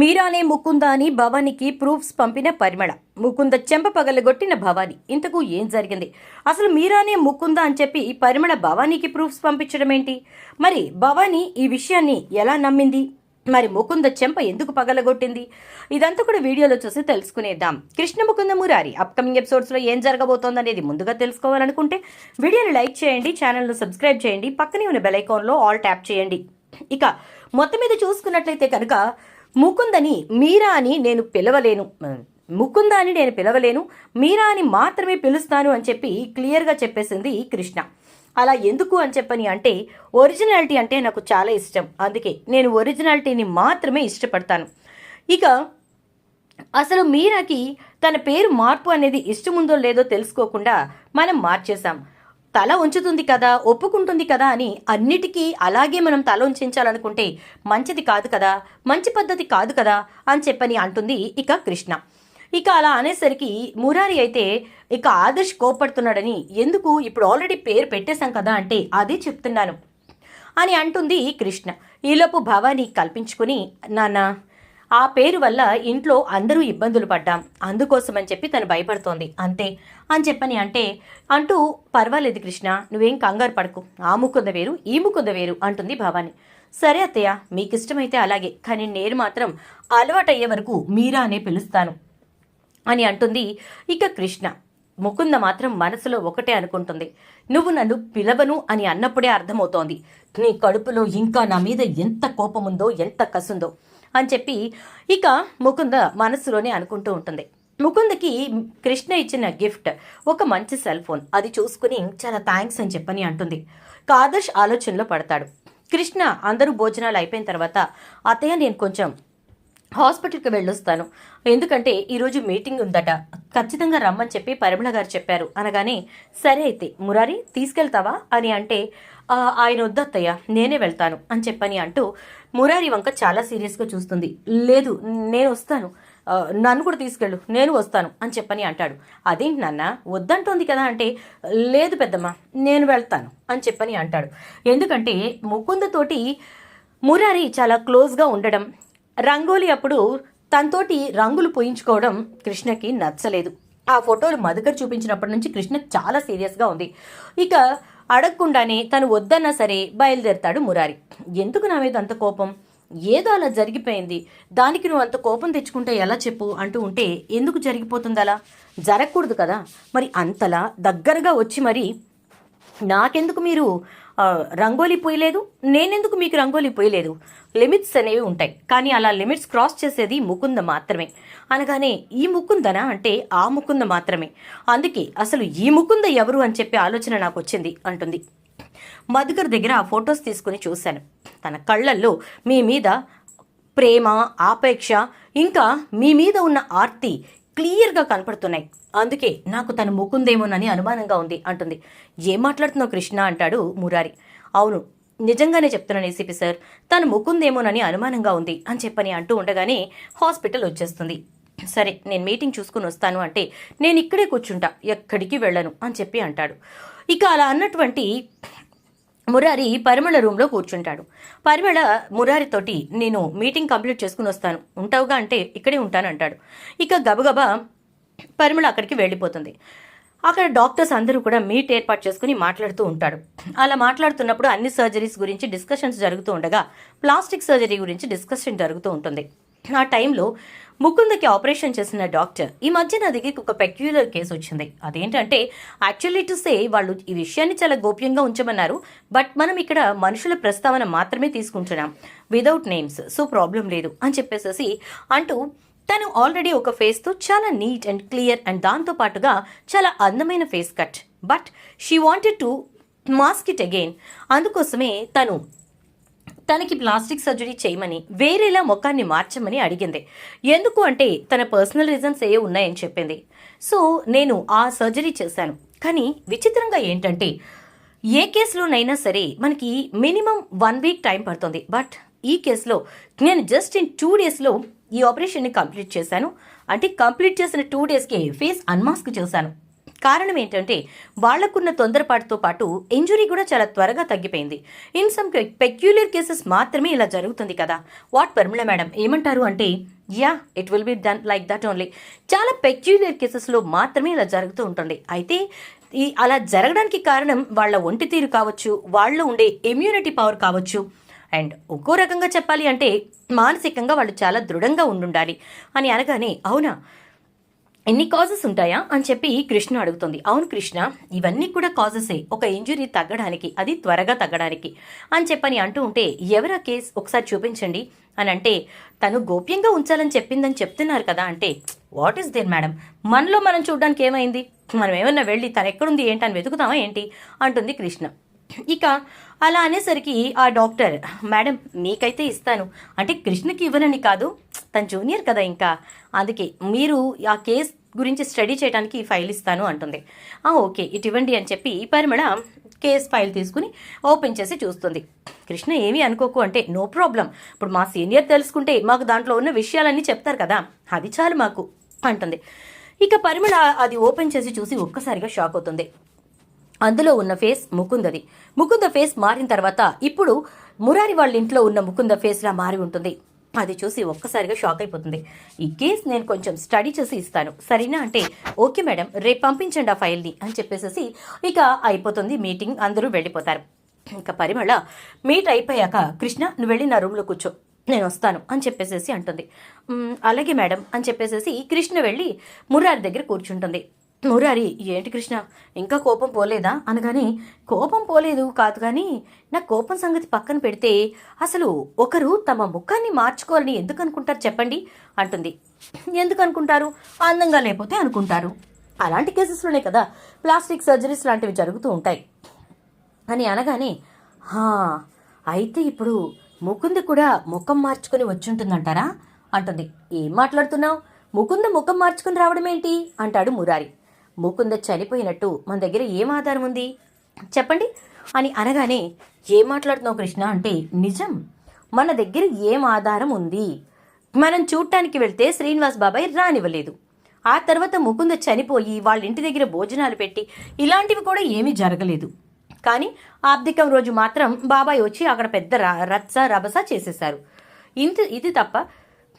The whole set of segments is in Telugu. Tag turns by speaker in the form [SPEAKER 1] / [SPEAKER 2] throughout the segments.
[SPEAKER 1] మీరానే ముకుంద అని భవానికి ప్రూఫ్స్ పంపిన పరిమళ. ముకుంద చెంప పగలగొట్టిన భవాని. ఇంతకు ఏం జరిగింది? అసలు మీరానే ముకుంద అని చెప్పి పరిమళ భవానీకి ప్రూఫ్స్ పంపించడం ఏంటి మరి భవానీ ఈ విషయాన్ని ఎలా నమ్మింది? మరి ముకుంద చెంప ఎందుకు పగలగొట్టింది? ఇదంతా కూడా వీడియోలో చూసి తెలుసుకునేద్దాం. కృష్ణ ముకుంద మురారి అప్కమింగ్ ఎపిసోడ్స్లో ఏం జరగబోతోంది అనేది ముందుగా తెలుసుకోవాలనుకుంటే వీడియోని లైక్ చేయండి ఛానల్ను సబ్స్క్రైబ్ చేయండి పక్కనే ఉన్న బెల్ ఐకాన్లో ఆల్ ట్యాప్ చేయండి. ఇక మొత్తం మీద చూసుకున్నట్లయితే కనుక ముకుందని మీరా అని నేను పిలవలేను. ముకుంద అని నేను పిలవలేను. మీరా అని మాత్రమే పిలుస్తాను అని చెప్పి క్లియర్గా చెప్పేసింది కృష్ణ. అలా ఎందుకు అని చెప్పని అంటే ఒరిజినాలిటీ అంటే నాకు చాలా ఇష్టం. అందుకే నేను ఒరిజినాలిటీని మాత్రమే ఇష్టపడతాను. ఇక అసలు మీరాకి తన పేరు మార్పు అనేది ఇష్టముందో లేదో తెలుసుకోకుండా మనం మార్చేశాం. తల ఉంచుతుంది కదా ఒప్పుకుంటుంది కదా అని అన్నిటికీ అలాగే మనం తల ఉంచాలనుకుంటే మంచిది కాదు కదా మంచి పద్ధతి కాదు కదా అని చెప్పని అంటుంది ఇక కృష్ణ. ఇక అలా అనేసరికి మురారి అయితే ఇక ఆదర్శ్ కోపడుతున్నాడని ఎందుకు ఇప్పుడు ఆల్రెడీ పేరు పెట్టేశాం కదా అంటే అదే చెప్తున్నాను అని అంటుంది కృష్ణ. ఈలోపు భవానీ కల్పించుకుని నాన్న ఆ పేరు వల్ల ఇంట్లో అందరూ ఇబ్బందులు పడ్డాం. అందుకోసం అని చెప్పి తను భయపడుతోంది. అంతే. అని చెప్పని అంటే అంటూ పర్వాలేదు కృష్ణ నువ్వేం కంగారు పడకు. ఆ ముకుంద వేరు ఈ ముకుంద వేరు అంటుంది భవాని. సరే అత్తయ్య మీకు ఇష్టమైతే అలాగే. కానీ నేను మాత్రం అలవాటయ్యే వరకు మీరా అనే పిలుస్తాను అని అంటుంది ఇక కృష్ణ. ముకుంద మాత్రం మనసులో ఒకటే అనుకుంటుంది. నువ్వు నన్ను పిలవను అని అన్నప్పుడే అర్థమవుతోంది. నీ కడుపులో ఇంకా నా మీద ఎంత కోపముందో ఎంత కసుందో. అని చెప్పి ఇక ముకుంద మనసులోనే అనుకుంటూ ఉంటుంది. ముకుందకి కృష్ణ ఇచ్చిన గిఫ్ట్ ఒక మంచి సెల్ ఫోన్. అది చూసుకుని చాలా థ్యాంక్స్ అని చెప్పని అంటుంది. కాదర్శ్ ఆలోచనలో పడతాడు. కృష్ణ అందరూ భోజనాలు అయిపోయిన తర్వాత అత్తయ్య నేను కొంచెం హాస్పిటల్కి వెళ్ళొస్తాను. ఎందుకంటే ఈరోజు మీటింగ్ ఉందట. ఖచ్చితంగా రమ్మని చెప్పి పరిమళ గారు చెప్పారు. అనగానే సరే అయితే మురారి తీసుకెళ్తావా? అని అంటే ఆయన ఆయన వద్దత్తయ్య నేనే వెళ్తాను అని చెప్పని అంటూ మురారి వంక చాలా సీరియస్గా చూస్తుంది. లేదు నేను వస్తాను. నన్ను కూడా తీసుకెళ్ళు నేను వస్తాను అని చెప్పని అంటాడు. అదేంటి నాన్న వద్దంటోంది కదా అంటే లేదు పెద్దమ్మ నేను వెళ్తాను అని చెప్పని అంటాడు. ఎందుకంటే ముకుందతోటి మురారి చాలా క్లోజ్గా ఉండడం రంగోలి అప్పుడు తనతోటి రంగులు పోయించుకోవడం కృష్ణకి నచ్చలేదు. ఆ ఫోటోలు మధుకర్ చూపించినప్పటి నుంచి కృష్ణ చాలా సీరియస్గా ఉంది. ఇక అడగకుండానే తను వద్దన్నా సరే బయలుదేరతాడు మురారి. ఎందుకు నా మీద అంత కోపం? ఏదో అలా జరిగిపోయింది. దానికి నువ్వు అంత కోపం తెచ్చుకుంటే ఎలా చెప్పు అంటూ ఉంటే ఎందుకు జరిగిపోతుంది అలా? జరగకూడదు కదా. మరి అంతలా దగ్గరగా వచ్చి మరి నాకెందుకు మీరు రంగోలీ పోయలేదు. నేనెందుకు మీకు రంగోలీ పోయలేదు? లిమిట్స్ అనేవి ఉంటాయి. కానీ అలా లిమిట్స్ క్రాస్ చేసేది ముకుంద మాత్రమే. అనగానే ఈ ముకుందనా అంటే ఆ ముకుంద మాత్రమే. అందుకే అసలు ఈ ముకుంద ఎవరు అని చెప్పి ఆలోచన నాకు వచ్చింది అంటుంది. మధుకర్ దగ్గర ఆ ఫొటోస్ తీసుకుని చూశాను. తన కళ్ళల్లో మీ మీద ప్రేమ ఆపేక్ష ఇంకా మీ మీద ఉన్న ఆర్తి క్లియర్గా కనపడుతున్నాయి. అందుకే నాకు తను ముకుందేమోనని అనుమానంగా ఉంది అంటుంది. ఏం మాట్లాడుతున్నావు కృష్ణ? అంటాడు మురారి. అవును నిజంగానే చెప్తున్నాను ఏసీపీ సార్. తను ముకుందేమోనని అనుమానంగా ఉంది అని చెప్పని అంటూ ఉండగానే హాస్పిటల్ వచ్చేస్తుంది. సరే నేను మీటింగ్ చూసుకుని వస్తాను అంటే నేను ఇక్కడే కూర్చుంటా ఎక్కడికి వెళ్ళను అని చెప్పి అంటాడు. ఇక అలా అన్నటువంటి మురారి పరిమళ రూమ్లో కూర్చుంటాడు. పరిమళ మురారితోటి నేను మీటింగ్ కంప్లీట్ చేసుకుని వస్తాను. ఉంటావుగా అంటే ఇక్కడే ఉంటానంటాడు ఇక గబగబా పరిమళ అక్కడికి వెళ్ళిపోతుంది. అక్కడ డాక్టర్స్ అందరూ కూడా మీట్ ఏర్పాటు చేసుకుని మాట్లాడుతూ ఉంటాడు. అలా మాట్లాడుతున్నప్పుడు అన్ని సర్జరీస్ గురించి డిస్కషన్స్ జరుగుతూ ఉండగా ప్లాస్టిక్ సర్జరీ గురించి డిస్కషన్ జరుగుతూ ఉంటుంది. ఆ టైంలో ముకుందకి ఆపరేషన్ చేసిన డాక్టర్. ఈ మధ్య నా దగ్గరికి ఒక పెక్యులర్ కేసు వచ్చింది. అదేంటంటే యాక్చువల్లీ టు సే వాళ్ళు ఈ విషయాన్ని చాలా గోప్యంగా ఉంచమన్నారు. బట్ మనం ఇక్కడ మనుషుల ప్రస్తావన మాత్రమే తీసుకుంటున్నాం. విదౌట్ నేమ్స్ సో ప్రాబ్లం లేదు అని చెప్పేసేసి అంటూ తను ఆల్రెడీ ఒక ఫేస్తో చాలా నీట్ అండ్ క్లియర్ అండ్ దాంతో పాటుగా చాలా అందమైన face cut but she wanted to mask it again అందుకోసమే తను తనకి ప్లాస్టిక్ సర్జరీ చేయమని వేరేలా ముఖాన్ని మార్చమని అడిగింది. ఎందుకు అంటే తన పర్సనల్ రీజన్స్ ఏ ఉన్నాయని చెప్పింది. సో నేను ఆ సర్జరీ చేశాను. కానీ విచిత్రంగా ఏంటంటే ఏ కేసులోనైనా సరే మనకి మినిమం వన్ వీక్ టైం పడుతుంది. బట్ ఈ కేసులో నేను జస్ట్ ఇన్ టూ డేస్లో ఈ ఆపరేషన్ని కంప్లీట్ చేశాను. అంటే కంప్లీట్ చేసిన టూ డేస్కి ఫేస్ అన్మాస్క్ చేశాను. కారణం ఏంటంటే వాళ్ళకున్న తొందరపాటుతో పాటు ఇంజురీ కూడా చాలా త్వరగా తగ్గిపోయింది. ఇన్ సమ్ పెక్యులర్ కేసెస్ మాత్రమే ఇలా జరుగుతుంది కదా. What Parimala madam? ఏమంటారు అంటే yeah it will be done like that only. చాలా పెక్యులర్ కేసెస్లో మాత్రమే ఇలా జరుగుతూ ఉంటుంది. అయితే ఈ అలా జరగడానికి కారణం వాళ్ళ ఒంటి తీరు కావచ్చు వాళ్ళలో ఉండే ఇమ్యూనిటీ పవర్ కావచ్చు. అండ్ ఇంకో రకంగా చెప్పాలి అంటే మానసికంగా వాళ్ళు చాలా దృఢంగా ఉండుండాలి. అని అనగానే అవునా? ఎన్ని కాజెస్ ఉంటాయా అని చెప్పి కృష్ణ అడుగుతుంది. అవును కృష్ణ ఇవన్నీ కూడా కాజెసే ఒక ఇంజురీ తగ్గడానికి అది త్వరగా తగ్గడానికి అని చెప్పని అంటూ ఉంటే ఎవరా కేస్ ఒకసారి చూపించండి. అని అంటే తను గోప్యంగా ఉంచాలని చెప్పిందని చెప్తున్నారు కదా అంటే వాట్ ఈస్ దేర్ మేడం మనలో మనం చూడడానికి ఏమైంది? మనం ఏమన్నా వెళ్ళి తను ఎక్కడుంది ఏంటని వెతుకుతామా ఏంటి? అంటుంది కృష్ణ. ఇక అలా అనేసరికి ఆ డాక్టర్ మేడం మీకైతే ఇస్తాను. అంటే కృష్ణకి ఇవ్వనని కాదు తన జూనియర్ కదా ఇంకా. అందుకే మీరు ఆ కేస్ గురించి స్టడీ చేయడానికి ఈ ఫైల్ ఇస్తాను అంటుంది. ఆ ఓకే ఇటు ఇవ్వండి అని చెప్పి పరిమళ కేస్ ఫైల్ తీసుకుని ఓపెన్ చేసి చూస్తుంది. కృష్ణ ఏమీ అనుకోకు అంటే నో ప్రాబ్లం. ఇప్పుడు మా సీనియర్ తెలుసుకుంటే మాకు దాంట్లో ఉన్న విషయాలన్నీ చెప్తారు కదా. అది చాలు మాకు అంటుంది. ఇక పరిమళ అది ఓపెన్ చేసి చూసి ఒక్కసారిగా షాక్ అవుతుంది. అందులో ఉన్న ఫేస్ ముకుందది. ముకుంద ఫేస్ మారిన తర్వాత ఇప్పుడు మురారి వాళ్ళ ఇంట్లో ఉన్న ముకుంద ఫేస్లా మారి ఉంటుంది. అది చూసి ఒక్కసారిగా షాక్ అయిపోతుంది. ఈ కేస్ నేను కొంచెం స్టడీ చేసి ఇస్తాను. సరేనా అంటే ఓకే మేడం రేపు పంపించండి ఆ ఫైల్ని అని చెప్పేసేసి ఇక అయిపోతుంది మీటింగ్ అందరూ వెళ్ళిపోతారు. ఇంకా పరిమళ మీట్ అయిపోయాక కృష్ణ నువ్వు వెళ్ళి నా రూమ్లో కూర్చో నేను వస్తాను అని చెప్పేసేసి అంటుంది. అలాగే మేడం అని చెప్పేసేసి కృష్ణ వెళ్ళి మురారి దగ్గర కూర్చుంటుంది. మురారి ఏంటి కృష్ణ? ఇంకా కోపం పోలేదా? అనగానే కోపం పోలేదు కాదు కానీ నా కోపం సంగతి పక్కన పెడితే అసలు ఒకరు తమ ముఖాన్ని మార్చుకోవాలని ఎందుకు అనుకుంటారు చెప్పండి? అంటుంది. ఎందుకు అనుకుంటారు? అందంగా లేకపోతే అనుకుంటారు. అలాంటి కేసెస్లోనే కదా ప్లాస్టిక్ సర్జరీస్ లాంటివి జరుగుతూ ఉంటాయి. అని అనగానే హా అయితే ఇప్పుడు ముకుంది కూడా ముఖం మార్చుకుని వచ్చుంటుందంటారా? అంటుంది. ఏం మాట్లాడుతున్నావు? ముకుంద ముఖం మార్చుకుని రావడం ఏంటి అంటాడు మురారి. ముకుంద చనిపోయినట్టు మన దగ్గర ఏం ఆధారం ఉంది? చెప్పండి. అని అనగానే ఏం మాట్లాడుతున్నావు కృష్ణ? అంటే నిజం. మన దగ్గర ఏం ఆధారం ఉంది? మనం చూడటానికి వెళ్తే శ్రీనివాస్ బాబాయ్ రానివ్వలేదు. ఆ తర్వాత ముకుంద చనిపోయి వాళ్ళ ఇంటి దగ్గర భోజనాలు పెట్టి ఇలాంటివి కూడా ఏమీ జరగలేదు. కానీ ఆబ్దికం రోజు మాత్రం బాబాయ్ వచ్చి అక్కడ పెద్ద ర- రచ్చ రభస చేసేశారు. ఇంత ఇది తప్ప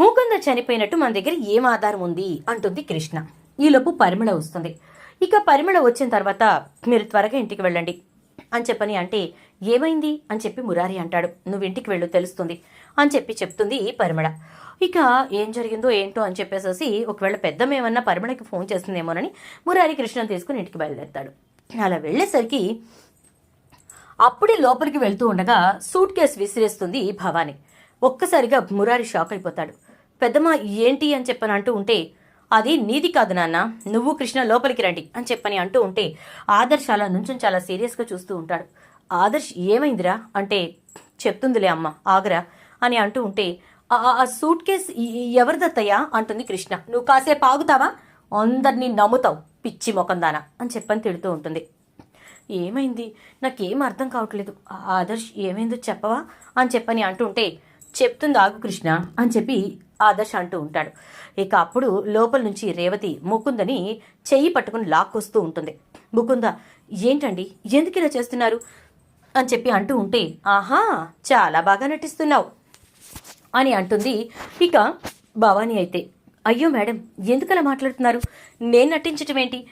[SPEAKER 1] ముకుంద చనిపోయినట్టు మన దగ్గర ఏం ఆధారం ఉంది? అంటుంది కృష్ణ. ఈలోపు పరిమళ వస్తుంది. ఇక పరిమళ వచ్చిన తర్వాత మీరు త్వరగా ఇంటికి వెళ్ళండి. అని చెప్పని అంటే ఏమైంది? అని చెప్పి మురారి అంటాడు. నువ్వు ఇంటికి వెళ్ళు తెలుస్తుంది. అని చెప్పి చెప్తుంది పరిమళ. ఇక ఏం జరిగిందో ఏంటో అని చెప్పేసేసి ఒకవేళ పెద్దమేమన్నా పరిమళకి ఫోన్ చేస్తుందేమోనని మురారి కృష్ణను తీసుకుని ఇంటికి బయలుదేరుతాడు. అలా వెళ్ళేసరికి అప్పుడే లోపలికి వెళ్తూ ఉండగా సూట్ కేసు విసిరేస్తుంది భవాని. ఒక్కసారిగా మురారి షాక్ అయిపోతాడు. పెద్దమ్మ ఏంటి అని చెప్పని అంటూ ఉంటే అది నీది కాదు నాన్న. నువ్వు కృష్ణ లోపలికి రండి అని చెప్పని అంటూ ఉంటే ఆదర్శ్ అలా నుంచుని చాలా సీరియస్గా చూస్తూ ఉంటాడు. ఆదర్శ్ ఏమైందిరా? అంటే చెప్తుందిలే అమ్మ ఆగరా అని అంటూ ఉంటే "ఆ- ఆ- సూట్ కేస్ ఎవరిదత్తయ్యా అంటుంది కృష్ణ. నువ్వు కాసేపు ఆగుతావా? అందరినీ నమ్ముతావు పిచ్చి మొకందానా అని చెప్పని తిడుతూ ఉంటుంది. ఏమైంది? నాకేం అర్థం కావట్లేదు. ఆదర్శ్ ఏమైందో చెప్పవా? అని చెప్పని అంటుంటే చెప్తుంది ఆగు కృష్ణ అని చెప్పి ఆదర్శ్ అంటూ ఉంటాడు. ఇక అప్పుడు లోపల నుంచి రేవతి ముకుందని చెయ్యి పట్టుకుని లాక్కొస్తూ ఉంటుంది. ముకుంద ఏంటండి? ఎందుకు ఇలా చేస్తున్నారు? అని చెప్పి అంటూ ఉంటే ఆహా చాలా బాగా నటిస్తున్నావు అని అంటుంది. ఇక భవానీ అయితే అయ్యో మేడం ఎందుకలా మాట్లాడుతున్నారు? నేను నటించటం ఏంటి?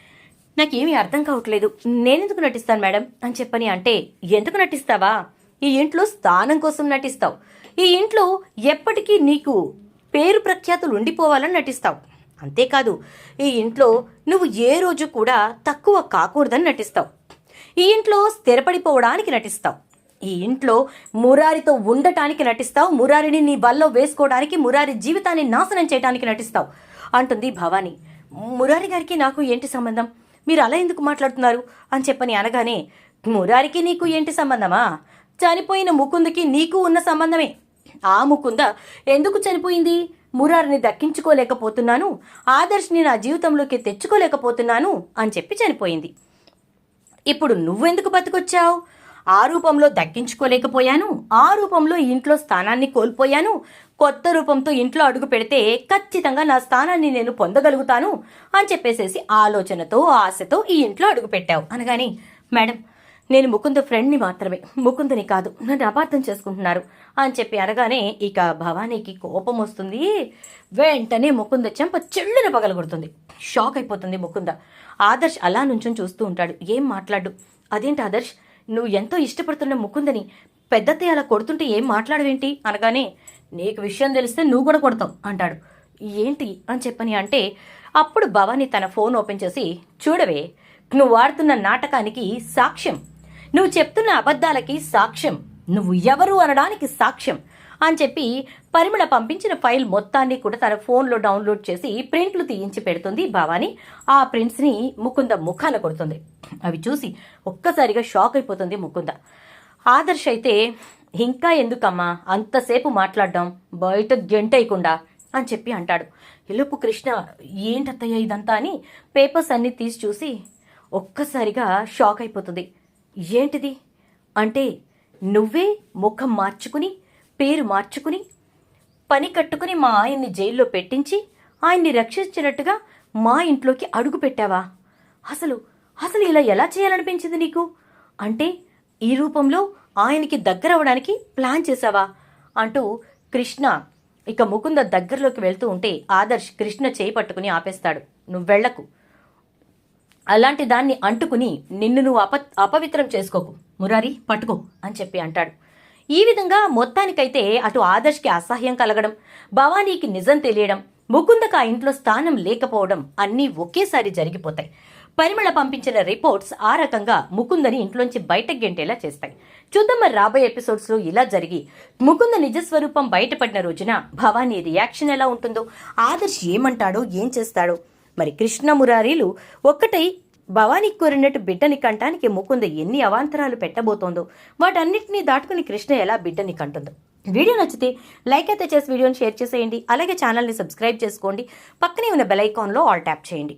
[SPEAKER 1] నాకేమీ అర్థం కావట్లేదు. నేనెందుకు నటిస్తాను మేడం? అని చెప్పని అంటే ఎందుకు నటిస్తావా? ఈ ఇంట్లో స్థానం కోసం నటిస్తావు. ఈ ఇంట్లో ఎప్పటికీ నీకు పేరు ప్రఖ్యాతులు ఉండిపోవాలని నటిస్తావు. అంతేకాదు ఈ ఇంట్లో నువ్వు ఏ రోజు కూడా తక్కువ కాకూడదని నటిస్తావు. ఈ ఇంట్లో స్థిరపడిపోవడానికి నటిస్తావు. ఈ ఇంట్లో మురారితో ఉండటానికి నటిస్తావు. మురారిని నీ బల్లో వేసుకోవడానికి మురారి జీవితాన్ని నాశనం చేయడానికి నటిస్తావు. అంటుంది భవానీ. మురారి గారికి నాకు ఏంటి సంబంధం? మీరు అలా ఎందుకు మాట్లాడుతున్నారు? అని చెప్పని అనగానే మురారికి నీకు ఏంటి సంబంధమా? చనిపోయిన ముకుందుకి నీకు ఉన్న సంబంధమే. ఆ ముకుంద ఎందుకు చనిపోయింది? మురారిని దక్కించుకోలేకపోతున్నాను. ఆదర్శ్ని నా జీవితంలోకి తెచ్చుకోలేకపోతున్నాను అని చెప్పి చనిపోయింది. ఇప్పుడు నువ్వెందుకు బతికొచ్చావు? ఆ రూపంలో దక్కించుకోలేకపోయాను. ఆ రూపంలో ఇంట్లో స్థానాన్ని కోల్పోయాను. కొత్త రూపంతో ఇంట్లో అడుగు పెడితే ఖచ్చితంగా నా స్థానాన్ని నేను పొందగలుగుతాను అని చెప్పేసేసి ఆలోచనతో ఆశతో ఈ ఇంట్లో అడుగు పెట్టావు. అనగాని మేడం నేను ముకుంద ఫ్రెండ్ని మాత్రమే. ముకుందని కాదు నన్ను అపార్థం చేసుకుంటున్నారు అని చెప్పి అనగానే ఇక భవానీకి కోపం వస్తుంది. వెంటనే ముకుంద చెంప చెల్లున పగలగొడుతుంది. షాక్ అయిపోతుంది ముకుంద. ఆదర్శ్ అలా నుంచొని చూస్తూ ఉంటాడు. ఏం మాట్లాడు? అదేంటి ఆదర్శ్? నువ్వు ఎంతో ఇష్టపడుతున్న ముకుందని పెద్దతే అలా కొడుతుంటే ఏం మాట్లాడవేంటి? అనగానే నీకు విషయం తెలిస్తే నువ్వు కూడా కొడతావు అంటాడు. ఏంటి అని చెప్పని అంటే అప్పుడు భవానీ తన ఫోన్ ఓపెన్ చేసి చూడవే నువ్వు వాడుతున్న నాటకానికి సాక్ష్యం నువ్వు చెప్తున్న అబద్ధాలకి సాక్ష్యం. నువ్వు ఎవరు అనడానికి సాక్ష్యం అని చెప్పి పరిమళ పంపించిన ఫైల్ మొత్తాన్ని కూడా తన ఫోన్లో డౌన్లోడ్ చేసి ప్రింట్లు తీయించి పెడుతుంది భవాని. ఆ ప్రింట్స్ని ముకుంద ముఖాన కొడుతుంది. అవి చూసి ఒక్కసారిగా షాక్ అయిపోతుంది ముకుంద. ఆదర్శ్ అయితే ఇంకా ఎందుకమ్మా? అంతసేపు మాట్లాడడం బయట గెంటేయకుండా అని చెప్పి అంటాడు. ఎలుపు కృష్ణ ఏంటత్తయ్య ఇదంతా అని పేపర్స్ అన్ని తీసి చూసి ఒక్కసారిగా షాక్ అయిపోతుంది. ఏంటిది? అంటే నువ్వే ముఖం మార్చుకుని పేరు మార్చుకుని పని కట్టుకుని మా ఆయన్ని జైల్లో పెట్టించి ఆయన్ని రక్షించినట్టుగా మా ఇంట్లోకి అడుగు పెట్టావా? అసలు అసలు ఇలా ఎలా చేయాలనిపించింది నీకు? అంటే ఈ రూపంలో ఆయనకి దగ్గర అవడానికి ప్లాన్ చేశావా? అంటూ కృష్ణ ఇక ముకుంద దగ్గరలోకి వెళ్తూ ఉంటే ఆదర్శ్ కృష్ణ చేయి పట్టుకుని ఆపేస్తాడు. నువ్వు వెళ్ళకు అలాంటి దాన్ని అంటుకుని నిన్ను నువ్వు అప అపవిత్రం చేసుకోకు. మురారి పట్టుకో అని చెప్పి అంటాడు. ఈ విధంగా మొత్తానికైతే అటు ఆదర్శ్కి అసహ్యం కలగడం భవానీకి నిజం తెలియడం ముకుందకు ఆ ఇంట్లో స్థానం లేకపోవడం అన్నీ ఒకేసారి జరిగిపోతాయి. పరిమళ పంపించిన రిపోర్ట్స్ ఆ రకంగా ముకుందని ఇంట్లోంచి బయటకు గెంటేలా చేస్తాయి. చూద్దాం మరి రాబోయే ఎపిసోడ్స్లో ఇలా జరిగి ముకుంద నిజస్వరూపం బయటపడిన రోజున భవానీ రియాక్షన్ ఎలా ఉంటుందో ఆదర్శ్ ఏమంటాడో ఏం చేస్తాడో. మరి కృష్ణ మురారీలు ఒక్కటై భవానీ కోరినట్టు బిడ్డని కంటానికి ముకుంద ఎన్ని అవాంతరాలు పెట్టబోతోందో. వాటన్నిటినీ దాటుకుని కృష్ణ ఎలా బిడ్డని కంటుందో. వీడియో నచ్చితే లైక్ అయితే చేసి వీడియోని షేర్ చేసేయండి. అలాగే ఛానల్ని సబ్స్క్రైబ్ చేసుకోండి. పక్కనే ఉన్న బెల్ ఐకాన్లో ఆల్ ట్యాప్ చేయండి.